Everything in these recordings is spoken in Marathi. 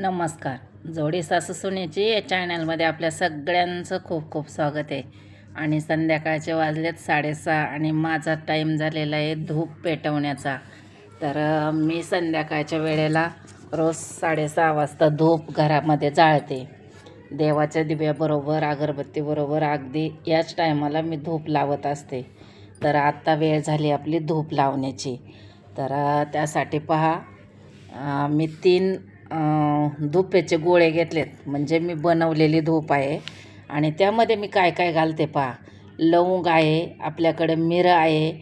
नमस्कार. जोडी सासू सुनेची या चॅनलमध्ये आपल्या सगळ्यांचं खूप खूप स्वागत आहे. आणि संध्याकाळचे वाजलेत साडेसहा आणि माझा टाईम झालेला आहे धूप पेटवण्याचा. तर मी संध्याकाळच्या वेळेला रोज साडेसहा वाजता धूप घरामध्ये जाळते. देवाच्या दिव्याबरोबर अगरबत्तीबरोबर अगदी याच टायमाला मी धूप लावत असते. तर आत्ता वेळ झाली आपली धूप लावण्याची. तर त्यासाठी पहा मी तीन धुप्याचे गोळे घेतलेत. म्हणजे मी बनवलेली धूप आहे. आणि त्यामध्ये मी काय काय घालते पहा. लवंग आहे आपल्याकडे मिरं आहे.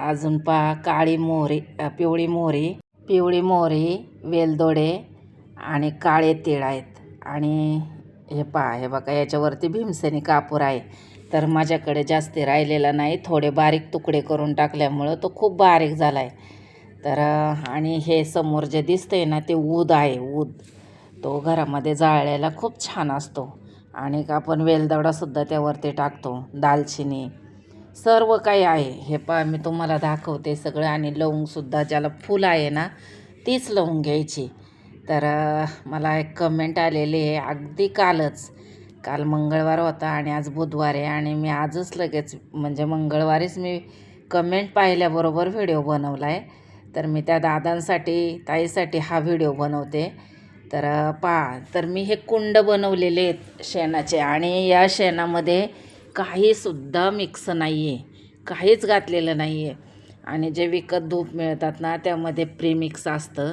अजून पहा काळी मोहरी पिवळी मोहरी पिवळी मोहरी वेलदोडे आणि काळे तीळ आहेत. आणि हे पहा हे बघा याच्यावरती भीमसेनी कापूर आहे. तर माझ्याकडे जास्त राहिलेला नाही. थोडे बारीक तुकडे करून टाकल्यामुळं तो खूप बारीक झाला आहे तर आणि हे समोर जे दिसतंय ना ते ऊद आहे ऊद. तो घरामध्ये जाळलेला खूप छान असतो. आणि आपण वेलदवडासुद्धा त्यावरती टाकतो दालचिनी. सर्व काही आहे. हे पा मी तुम्हाला दाखवते सगळं. आणि लवंगसुद्धा ज्याला फुल आहे ना तीच लवंग घ्यायची. तर मला एक कमेंट आलेली आहे. अगदी कालच. काल मंगळवार होता आणि आज बुधवार आहे. आणि मी आजच लगेच म्हणजे मंगळवारीच मी कमेंट पाहिल्याबरोबर व्हिडिओ बनवला आहे तर मी त्या दादांसाठी ताईसाठी हा व्हिडिओ बनवते. तर पहा तर मी हे कुंड बनवलेले आहेत शेणाचे आणि या शेणामध्ये काहीसुद्धा मिक्स नाही आहे काहीच घातलेलं नाही आहे आणि जे विकत धूप मिळतात ना त्यामध्ये प्रीमिक्स असतं.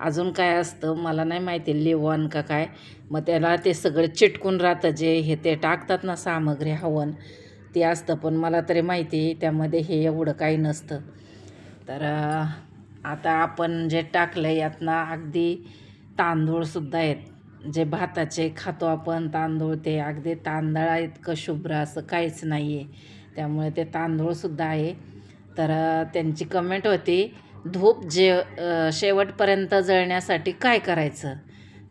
अजून काय असतं मला नाही माहिती लिवण का काय. मग त्याला ते सगळं चिटकून राहतं जे हे ते टाकतात ना सामग्री हवन ते असतं. पण मला तरी माहिती त्यामध्ये हे एवढं काही नसतं. तर आता आपण जे टाकलं यातनं अगदी तांदूळसुद्धा आहेत. जे भाताचे खातो आपण तांदूळ ते अगदी तांदळा इतकं शुभ्र असं काहीच नाही आहे त्यामुळे ते तांदूळसुद्धा आहे. तर त्यांची कमेंट होती धूप जे शेवटपर्यंत जळण्यासाठी काय करायचं?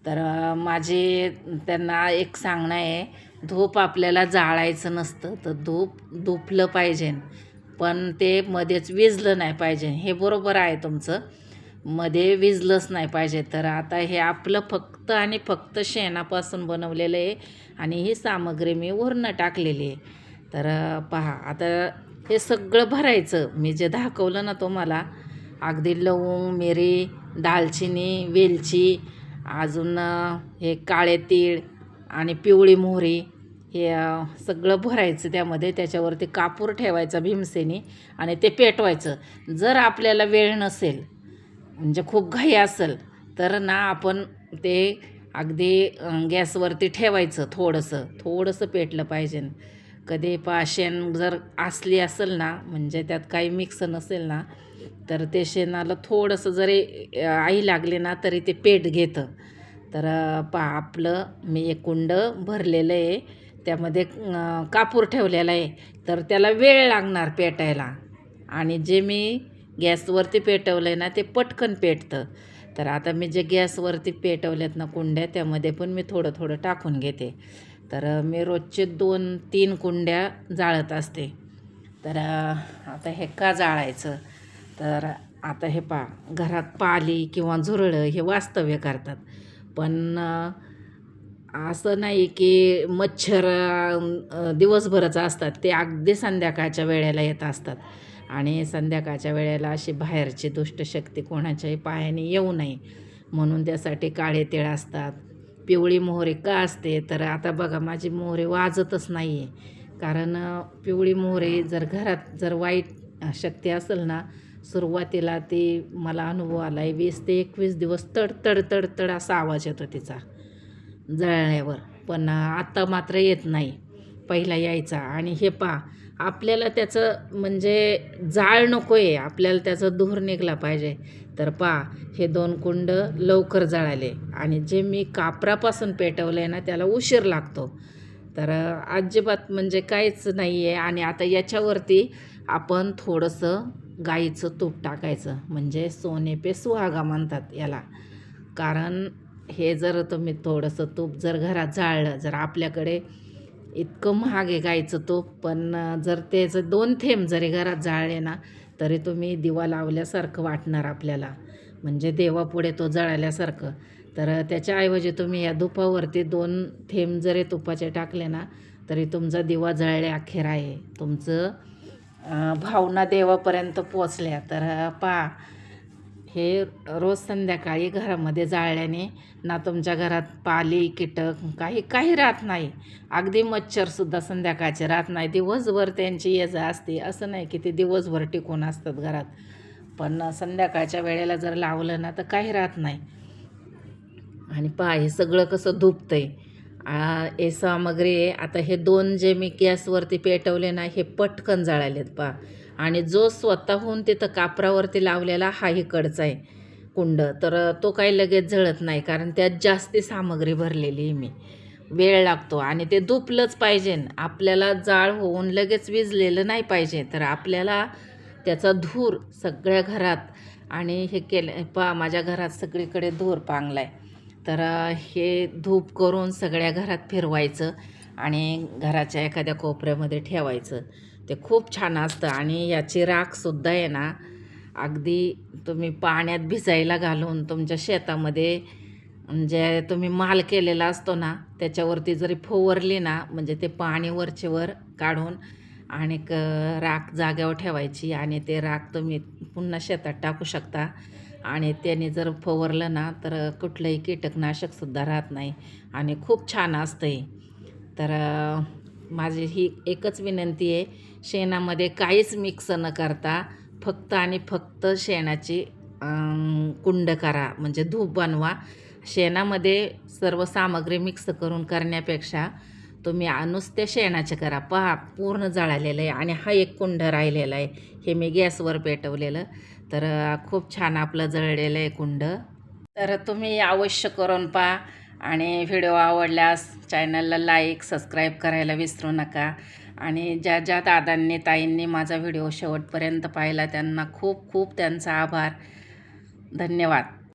तर माझी त्यांना एक सांगणं आहे धूप आपल्याला जाळायचं नसतं तर धूप धुपलं पाहिजे. पण ते मध्येच विजलं नाही पाहिजे. हे बरोबर आहे तुमचं. मध्ये विजलंच नाही पाहिजे. तर आता हे आपलं फक्त आणि फक्त शेणापासून बनवलेलं आहे आणि ही सामग्री मी वरनं टाकलेली आहे. तर पहा आता हे सगळं भरायचं. मी जे दाखवलं ना तुम्हाला अगदी लवंग मिरी दालचिनी वेलची अजून हे काळे तीळ आणि पिवळी मोहरी हे सगळं भरायचं त्यामध्ये त्याच्यावरती कापूर ठेवायचा भीमसेनी आणि ते पेटवायचं. जर आपल्याला वेळ नसेल म्हणजे खूप घाई असेल तर ना आपण ते अगदी गॅसवरती ठेवायचं थोडंसं थोडंसं पेटलं पाहिजे. कधी पा शेण जर असली असेल ना म्हणजे त्यात काही मिक्स नसेल ना तर ते शेणाला थोडंसं जरी आई लागली ना तरी ते पेट घेतं. तर पा आपलं मी एक कुंड भरलेलं आहे. त्यामध्ये कापूर ठेवलेला आहे. तर त्याला वेळ लागणार पेटायला. आणि जे मी गॅसवरती पेटवलं आहे ना ते पटकन पेटतं. तर आता मी जे गॅसवरती पेटवलेत ना कुंड्या त्यामध्ये पण मी थोडं थोडं टाकून घेते. तर मी रोजचे दोन तीन कुंड्या जाळत असते. तर आता हे का जाळायचं? तर आता हे पा घरात पाली किंवा झुरळं हे वास्तव्य करतात. पण असं नाही की मच्छर दिवसभराचं दिवसभरच असतात. ते अगदी संध्याकाळच्या वेळेला येत असतात. आणि संध्याकाळच्या वेळेला अशी बाहेरची दुष्टशक्ती कोणाच्याही पायाने येऊ नये. म्हणून त्यासाठी काळे तिळ असतात. पिवळी मोहरी का असते? तर आता बघा माझी मोहरी वाजतच नाही आहे कारण पिवळी मोहरी जर घरात जर वाईट शक्ती असेल ना सुरुवातीला ती मला अनुभव आला आहे वीस ते एकवीस दिवस तड तड तड तड असा आवाज येतो तिचा. जळल्यावर. पण आत्ता मात्र येत नाही. पहिला यायचा. आणि हे पा आपल्याला त्याचं म्हणजे जाळ नको आहे आपल्याला त्याचं धूर निघला पाहिजे. तर पा हे दोन कुंड लवकर जळाले. आणि जे मी कापरापासून पेटवलं आहे ना त्याला उशीर लागतो. तर अजिबात म्हणजे काहीच नाही आहे आणि आता याच्यावरती आपण थोडंसं गाईचं तूप टाकायचं. म्हणजे सोने पे सुहागा म्हणतात याला. कारण हे जर तुम्ही थोडंसं तूप जर घरात जाळलं जर आपल्याकडे इतकं महाग आहे गाईचं तूप पण जर त्याचं दोन थेंब जरी घरात जाळले ना तरी तुम्ही दिवा लावल्यासारखं वाटणार आपल्याला. म्हणजे देवापुढे तो जळाल्यासारखं. तर त्याच्याऐवजी तुम्ही या धुपावरती दोन थेंब जरी तुपाचे टाकले ना तरी तुमचा दिवा जळल्या अखेर आहे. तुमचं भावना देवापर्यंत पोचल्या तर पा हे रोज संध्याकाळी घरामध्ये जाळल्याने ना तुमच्या घरात पाली कीटक काही काही राहत नाही. अगदी मच्छरसुद्धा संध्याकाळचे राहत नाही. दिवसभर त्यांची ये जा असते. असं नाही की ते दिवसभर टिकून असतात घरात. पण संध्याकाळच्या वेळेला जर लावलं ना तर काही राहत नाही. आणि पहा हे सगळं कसं धुपतं आहे हे सामग्री आहे आता हे दोन जे मी गॅसवरती पेटवले ना हे पटकन जळालेत पहा. आणि जो स्वतःहून तिथं कापरावरती लावलेला हा इकडचा आहे कुंड. तर तो काही लगेच जळत नाही कारण त्यात जास्ती सामग्री भरलेली आहे मी. वेळ लागतो आणि ते धुपलंच पाहिजे. आपल्याला जाळ होऊन लगेच विजलेलं नाही पाहिजे. तर आपल्याला त्याचा धूर सगळ्या घरात आणि हे केलं पा माझ्या घरात सगळीकडे धूर पांगला आहे तर हे धूप करून सगळ्या घरात फिरवायचं. आणि घराच्या एखाद्या कोपऱ्यामध्ये ठेवायचं. ते खूप छान असतं आणि याची राखसुद्धा आहे ना अगदी तुम्ही पाण्यात भिजायला घालून तुमच्या शेतामध्ये जे तुम्ही माल केलेला असतो ना त्याच्यावरती जरी फवारली ना म्हणजे ते पाणी वरचेवर काढून आणि क राख जाग्यावर ठेवायची आणि ते राख तुम्ही पुन्हा शेतात टाकू शकता. आणि त्याने जर फवारलं ना तर कुठलंही कीटकनाशकसुद्धा राहत नाही. आणि खूप छान असतं तर माझी ही एकच विनंती आहे शेणामध्ये काहीच मिक्स न करता फक्त आणि फक्त शेणाची कुंड करा म्हणजे धूप बनवा. शेणामध्ये सर्व सामग्री मिक्स करून करण्यापेक्षा तुम्ही नुसत्या शेणाचे करा. पहा पूर्ण जळालेलं आहे आणि हा एक कुंड राहिलेला आहे. हे मी गॅसवर पेटवलेलं. तर खूप छान आपलं जळलेलं आहे कुंड. तर तुम्ही अवश्य करून पहा. आणि व्हिडिओ आवडल्यास चॅनलला लाईक सबस्क्राईब करायला विसरू नका. आणि ज्या ज्या दादांनी ताईंनी माझा व्हिडिओ शेवटपर्यंत पाहिला त्यांना खूप खूप त्यांचा आभार. धन्यवाद.